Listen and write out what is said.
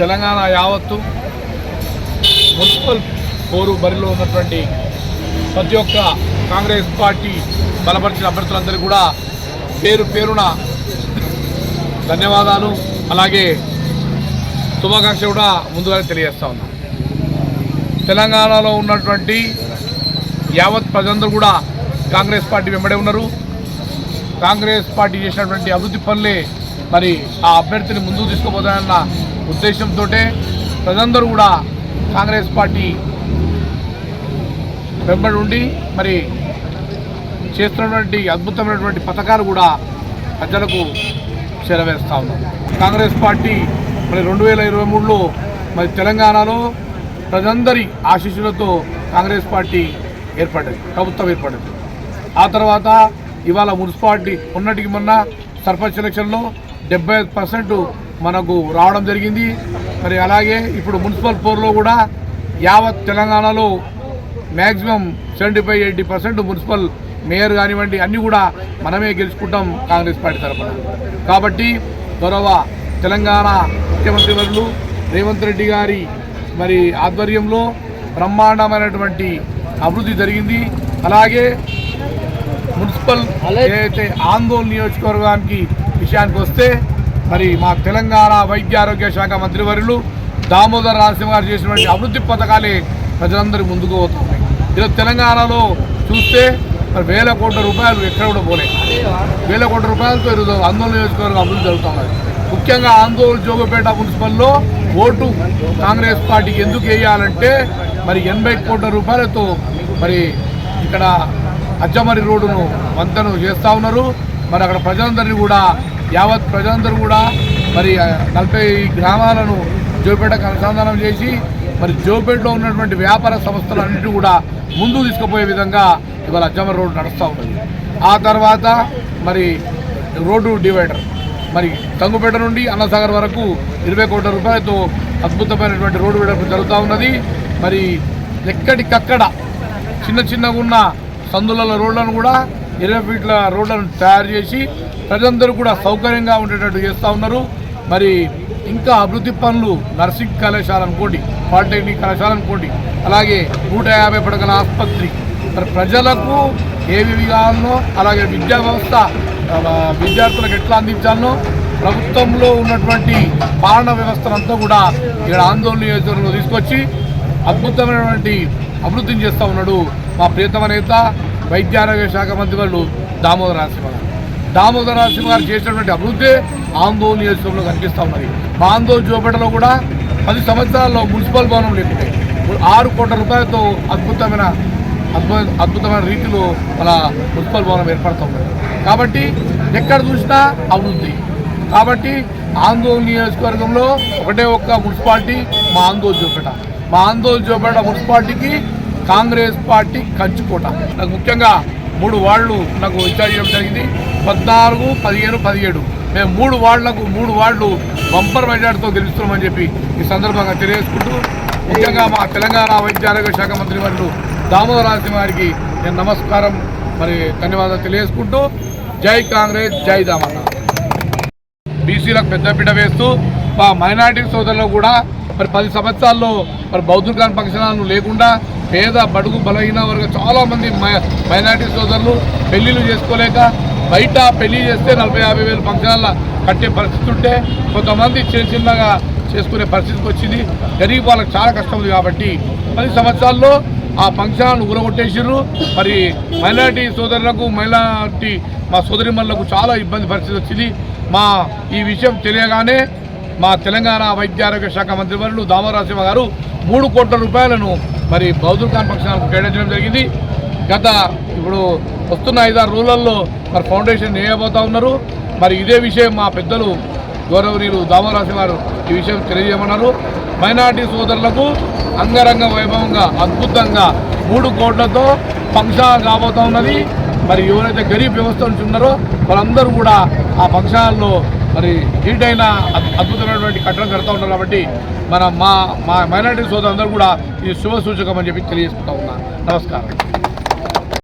తెలంగాణ యావత్తు మున్సిపల్ పోరు బరిలో ఉన్నటువంటి ప్రతి ఒక్క కాంగ్రెస్ పార్టీ బలపరిచిన అభ్యర్థులందరూ కూడా పేరు పేరున ధన్యవాదాలు. అలాగే శుభాకాంక్ష కూడా ముందుగానే తెలియజేస్తా ఉన్నాం. తెలంగాణలో ఉన్నటువంటి యావత్ ప్రజలందరూ కూడా కాంగ్రెస్ పార్టీ వెంబడే ఉన్నారు. కాంగ్రెస్ పార్టీ చేసినటువంటి అభివృద్ధి పనులే మరి ఆ అభ్యర్థిని ముందుకు తీసుకుపోతానన్న ఉద్దేశంతో ప్రజలందరూ కూడా కాంగ్రెస్ పార్టీ వెంబడి ఉండి మరి చేస్తున్నటువంటి అద్భుతమైనటువంటి పథకాలు కూడా ప్రజలకు చేరవేస్తా ఉన్నాం కాంగ్రెస్ పార్టీ మరి రెండు వేల ఇరవై మూడులో మరి తెలంగాణలో ప్రజలందరి ఆశీస్సులతో కాంగ్రెస్ పార్టీ ఏర్పడ్డది ప్రభుత్వం ఏర్పడింది. ఆ తర్వాత ఇవాళ మున్సిపాలిటీ ఉన్నటికి మొన్న సర్పంచ్ ఎలక్షన్లో డెబ్బై పర్సెంట్ మనకు రావడం జరిగింది. మరి అలాగే ఇప్పుడు మున్సిపల్ పోర్లో కూడా యావత్ తెలంగాణలో maximum seventy five eighty percent municipal mayor కానివ్వండి అన్నీ కూడా మనమే గెలుచుకుంటాం కాంగ్రెస్ పార్టీ తరఫున. కాబట్టి గౌరవ తెలంగాణ ముఖ్యమంత్రి వర్లు రేవంత్ రెడ్డి గారి మరి ఆధ్వర్యంలో బ్రహ్మాండమైనటువంటి అభివృద్ధి జరిగింది. అలాగే మున్సిపల్ ఏదైతే ఆందోళన నియోజకవర్గానికి విషయానికి వస్తే మరి మా తెలంగాణ వైద్య ఆరోగ్య శాఖ మంత్రివర్యులు దామోదర్ రాజసింహ గారు చేసినటువంటి అభివృద్ధి పథకాలే ప్రజలందరూ ముందుకు పోతున్నాయి. ఈరోజు తెలంగాణలో చూస్తే మరి వేల కోట్ల రూపాయలు ఎక్కడ కూడా పోలే. వేల కోట్ల రూపాయలతో ఈరోజు ఆందోళన నియోజకవర్గం అభివృద్ధి జరుగుతున్నది ముఖ్యంగా ఆందోళన జోగుపేట మున్సిపల్లో ఓటు కాంగ్రెస్ పార్టీకి ఎందుకు వేయాలంటే మరి ఎనభై కోట్ల రూపాయలతో మరి ఇక్కడ అచ్చమరి రోడ్డును వంతెన చేస్తూ ఉన్నారు. మరి అక్కడ ప్రజలందరినీ కూడా యావత్ ప్రజలందరూ కూడా మరి నలభై గ్రామాలను జోపేటకు అనుసంధానం చేసి మరి జోపేటలో ఉన్నటువంటి వ్యాపార సంస్థలన్నింటినీ కూడా ముందుకు తీసుకుపోయే విధంగా ఇవాళ అజ్జమ్మ రోడ్డు నడుస్తూ ఉన్నది. ఆ తర్వాత మరి రోడ్డు డివైడర్. మరి తంగుపేట నుండి అన్నసాగర్ వరకు ఇరవై కోట్ల రూపాయలతో అద్భుతమైనటువంటి రోడ్డు వెడల్పు జరుగుతూ ఉన్నది. మరి ఎక్కడికక్కడ చిన్న చిన్నగా ఉన్న సందులలో రోడ్లను కూడా ఇరవై ఫీట్ల రోడ్లను తయారు చేసి ప్రజలందరూ కూడా సౌకర్యంగా ఉండేటట్టు చేస్తూ ఉన్నారు. మరి ఇంకా అభివృద్ధి పనులు నర్సింగ్ కళాశాల అనుకోండి పాలిటెక్నిక్ కళాశాల అనుకోండి అలాగే నూట యాభై పడకల ఆసుపత్రి. మరి ప్రజలకు ఏవి కావాలనో అలాగే విద్యా వ్యవస్థ విద్యార్థులకు ఎట్లా అందించాలనో ప్రభుత్వంలో ఉన్నటువంటి పాలన వ్యవస్థనంతా కూడా ఇక్కడ ఆందోళన నియోజకవర్గంలో తీసుకొచ్చి అద్భుతమైనటువంటి అభివృద్ధిని చేస్తూ ఉన్నాడు మా ప్రియతమ నేత వైద్యారోగ్య శాఖ మంత్రి వాళ్ళు దామోదర నరసింహ గారు. దామోదర నరసింహ గారు చేసినటువంటి అభివృద్ధి ఆందోళన నియోజకవర్గంలో కనిపిస్తూ ఉన్నది. మా ఆందోళన చూపేటలో కూడా పది సంవత్సరాల్లో మున్సిపల్ భవనం లేకుంటే ఆరు కోట్ల రూపాయలతో అద్భుతమైన అద్భుత అద్భుతమైన రీతిలో మన మున్సిపల్ భవనం ఏర్పడుతుంది కాబట్టి ఎక్కడ చూసినా అభివృద్ధి. కాబట్టి ఆందోళన నియోజకవర్గంలో ఒకటే ఒక్క మున్సిపాలిటీ మా ఆందోళన చూపెట. మా ఆందోళన చూపెట మున్సిపాలిటీకి కాంగ్రెస్ పార్టీ కంచుకోట నాకు ముఖ్యంగా మూడు వార్డులు నాకు ఇన్ఛార్జ్ చేయడం జరిగింది. పద్నాలుగు పదిహేను పదిహేడు. మేము మూడు వార్డులకు మూడు వార్డులు బంపర్ మెజార్టీతో గెలుస్తున్నామని చెప్పి ఈ సందర్భంగా తెలియజేసుకుంటూ ముఖ్యంగా మా తెలంగాణ వైద్య ఆరోగ్య శాఖ మంత్రి వారు దామోదర రాజసింహ గారికి నేను నమస్కారం మరి ధన్యవాదాలు తెలియజేసుకుంటూ జై కాంగ్రెస్ జై దామన్న. బీసీలకు పెద్దపీట వేస్తూ మా మైనార్టీ సోదరులు కూడా మరి పది సంవత్సరాల్లో మరి బౌద్ధుకాన్ ఫంక్షనాలను లేకుండా పేద బడుగు బలహీన వర్గ చాలా మంది మై- మైనార్టీ సోదరులు పెళ్ళిళ్ళు చేసుకోలేక బయట పెళ్ళి చేస్తే నలభై యాభై వేలు ఫంక్షనాల కట్టే పరిస్థితి ఉంటే కొంతమంది చిన్న చిన్నగా చేసుకునే పరిస్థితికి వచ్చింది. గరీబ్ వాళ్ళకి చాలా కష్టం ఉంది కాబట్టి పది సంవత్సరాల్లో ఆ ఫంక్షన్లను ఊరగొట్టేసారు మరి మైనార్టీ సోదరులకు మైనార్టీ మా సోదరిమణులకు చాలా ఇబ్బంది పరిస్థితి వచ్చింది. మా ఈ విషయం తెలియగానే మా తెలంగాణ వైద్య ఆరోగ్య శాఖ మంత్రివర్యులు దామరాసింహ గారు మూడు కోట్ల రూపాయలను మరి బౌద్ధుల్ ఖాన్ ఫంక్షన్లకు కేటాయించడం జరిగింది. గత ఇప్పుడు వస్తున్న ఐదారు రోజులలో మరి ఫౌండేషన్ వేయబోతా ఉన్నారు. మరి ఇదే విషయం మా పెద్దలు గౌరవనీయులు దామరాశి గారు ఈ విషయం తెలియజేయమన్నారు. మైనార్టీ సోదరులకు అంగరంగ వైభవంగా అద్భుతంగా మూడు కోట్లతో ఫంక్షన్ కాబోతా ఉన్నది. మరి ఎవరైతే గరీబ్ వ్యవస్థ నుంచి ఉన్నారో వాళ్ళందరూ కూడా ఆ ఫంక్షన్లో మరి హీటైన అద్- అద్భుతమైనటువంటి కట్టడం కడతా ఉన్నారు కాబట్టి మన మా మా మైనార్టీ సోదరులందరూ కూడా ఈ శుభ సూచకం అని చెప్పి తెలియజేసుకుంటా ఉన్నా. నమస్కారం.